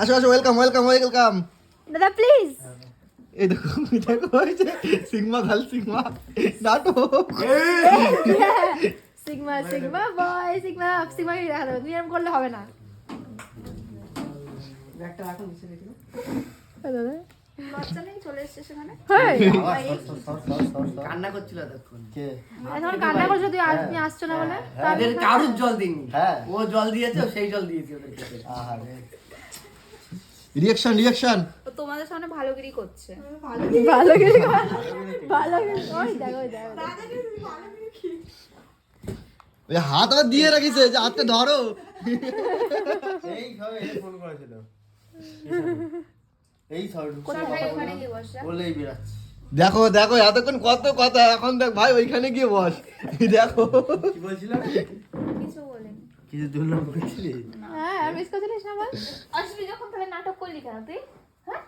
আসো আসো welcome welcome welcome দাদা প্লিজ এই দেখো দেখো হয়েছে সিগমা খাল সিগমা। নাটক। Sigma sigma boy sigma sigma কি দেখা তুমি এরকম করলে হবে না। ব্যাগটা রাখুন নিচে রেখে দাদা। বাচ্চা নেই চলে এসছে সেখানে হ্যাঁ কান্না করছিল এতক্ষণ। এখন কান্না করছ তুই আজ তুমি আসছো না বলে? তা আমি এদের কারুর জল দিইনি। হ্যাঁ। ও জল দিয়েছে সেই জল দিয়েছে রিয়াকশন রিয়াকশন তোমাদের সামনে ভালোগিরি করছে। ভালো করে ভালো করে ওই দেখো ওই দেখো। ওই হাত আবার দিয়ে রাখিছে যে হাতটা ধরো। এই সবে ফোন করেছিল। এই সবে কোথায় ওখানে গিয়ে বসা? বলেই বেরাচ্ছি দেখো দেখো এতক্ষণ কত কথা এখন দেখ ভাই ওইখানে গিয়ে বস। দেখো। কি বলছিলাম? কিছু বলেনি। কিছু দুর্নাম করেছিলি? হ্যাঁ মিস করছিলিস না বল? আসবি যখন তাহলে নাটক করলি কেন তুই? হ্যাঁ?